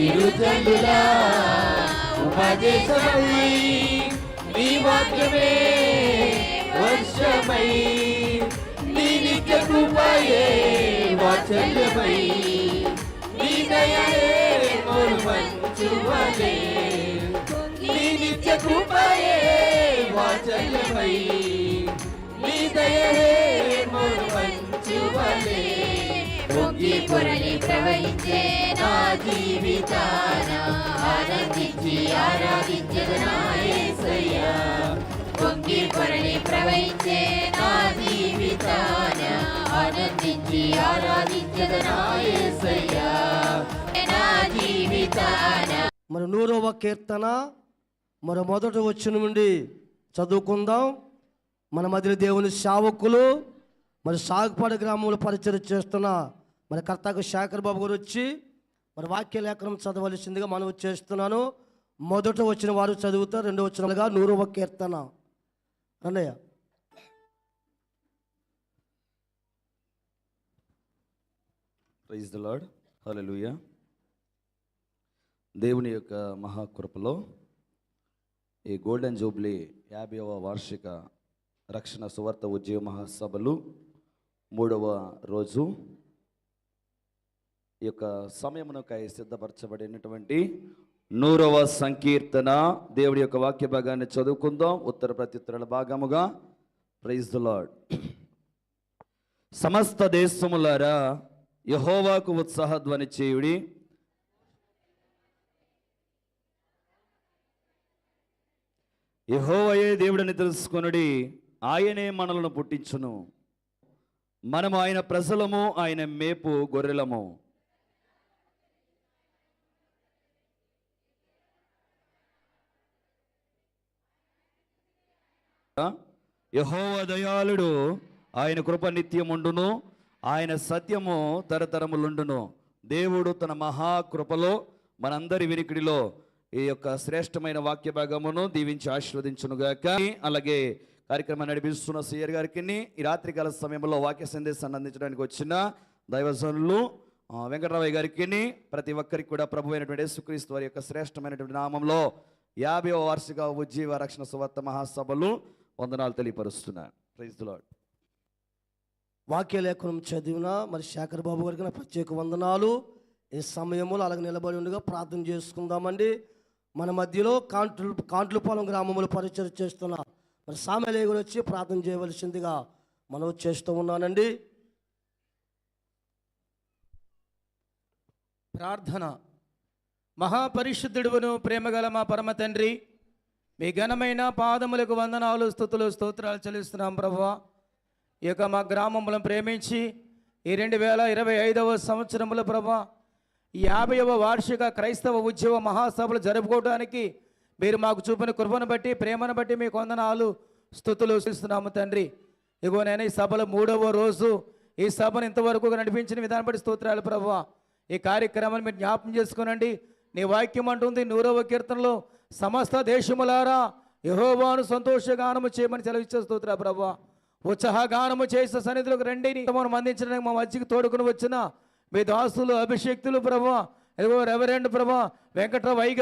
చిరుజల్లులా ఉపదేశమై నీ వాక్యమే వర్షమై నీ నిత్య కృపయే వాత్సల్యమై నీ దయయే మోరు మంచువలే నీ నిత్య కృపయే వాత్సల్యమై నీ దయయే మోరు మంచువలే పొంగి పొరలి ప్రవహించే నా జీవితాన ఆనందించి ఆరాధించదు నా యేసయ్యా పొంగి పొరలి ప్రవహించే నా జీవితాన ఆనందించి ఆరాధించదు నా యేసయ్యా నా జీవితాన మన నూరవ కీర్తన మన మొదట వచ్చిన నుండి చదువుకుందాం. మన మధ్య దేవుని సేవకులు మరి సాగుపాడు గ్రామంలో పరిచయం చేస్తున్న మరి కర్తకు శేఖర్ బాబు గారు వచ్చి మరి వాక్య లేఖనం చదవలసిందిగా మనం చేస్తున్నాను. మొదట వచ్చిన వారు చదువుతారు రెండో వచ్చినగా నూరవ కీర్తన. అన్నయ్య ప్రైజ్ ద లార్డ్ హల్లెలూయ దేవుని యొక్క మహాకృపలో ఈ గోల్డెన్ జూబ్లీ యాభైవ వార్షిక రక్షణ సువార్త ఉద్యమ మహాసభలు మూడవ రోజు ఈ యొక్క సమయమునకై సిద్ధపరచబడినటువంటి నూరవ సంకీర్తన దేవుడి యొక్క వాక్య భాగాన్ని చదువుకుందాం. ఉత్తర ప్రత్యుత్తరాల భాగముగా. ప్రైజ్ ద లార్డ్ సమస్త దేశములారా యహోవాకు ఉత్సాహధ్వని చేయుడి. యహోవయే దేవుడని తెలుసుకొనుడి. ఆయనే మనలను పుట్టించును. మనము ఆయన ప్రజలము ఆయన మేపు గొర్రెలము. యహోవ దయాళుడు ఆయన కృప నిత్యముండును ఆయన సత్యము తరతరములుండును దేవుడు తన మహాకృపలో మనందరి వినికిడిలో ఈ యొక్క శ్రేష్టమైన వాక్య భాగమును దీవించి ఆశీర్వదించునుగాక. అలాగే కార్యక్రమం నడిపిస్తున్న సీఆర్ గారికి ఈ రాత్రికాల సమయంలో వాక్య సందేశాన్ని అందించడానికి వచ్చిన దైవజనులు వెంకటరావు వెంకటరామయ్య గారికి ప్రతి ఒక్కరికి కూడా ప్రభు అయినటువంటి యేసుక్రీస్తు వారి యొక్క శ్రేష్టమైనటువంటి నామంలో యాభై వార్షిక ఉజ్జీవ రక్షణ సువార్త మహాసభలు వందనాలు తెలియపరుస్తున్నాను. ప్రైజ్ ది వాక్య లేఖనం చదివిన మరి శేఖర్ బాబు గారికి నా ప్రత్యేక వందనాలు. ఈ సమయంలో అలాగే నిలబడి ఉండగా ప్రార్థన చేసుకుందామండి. మన మధ్యలో కాంట్లు కాంట్లపాలెం గ్రామంలో పరిచయం చేస్తున్న మరి సామెలే గారు వచ్చి ప్రార్థన చేయవలసిందిగా మనం చేస్తూ ఉన్నానండి. ప్రార్థన. మహాపరిశుద్ధుడువును ప్రేమగల మా పరమ తండ్రి. మీ ఘనమైన పాదములకు వందనాలు స్థుతులు స్తోత్రాలు చెల్లిస్తున్నాం ప్రభా ఈ యొక్క మా గ్రామములను ప్రేమించి ఈ రెండు వేల ఇరవై ఐదవ సంవత్సరముల ప్రభా యాభైవ వార్షిక క్రైస్తవ ఉద్యమ మహాసభలు జరుపుకోవడానికి మీరు మాకు చూపిన కృపను బట్టి ప్రేమను బట్టి మీకు వందనాలు స్థుతులు ఇస్తున్నాము తండ్రి. ఇగో నేను ఈ సభలో మూడవ రోజు ఈ సభను ఇంతవరకు నడిపించిన విధానం బట్టి స్తోత్రాలు ప్రభువా. ఈ కార్యక్రమాన్ని మీరు జ్ఞాపం చేసుకునండి. నీ వాక్యం అంటుంది నూరవ కీర్తనలో సమస్త దేశములారా యహోవాను సంతోషగానము చేయమని సెలవిచ్చే స్తోత్ర ప్రభా. ఉత్సాహగానము చేసే సన్నిధిలోకి రెండిని మనం అందించడానికి మా మధ్యకి తోడుకుని వచ్చిన మీ దాసులు అభిషక్తులు ప్రభా. ఎదుగో ప్రభా వెంకట్రావు వైగా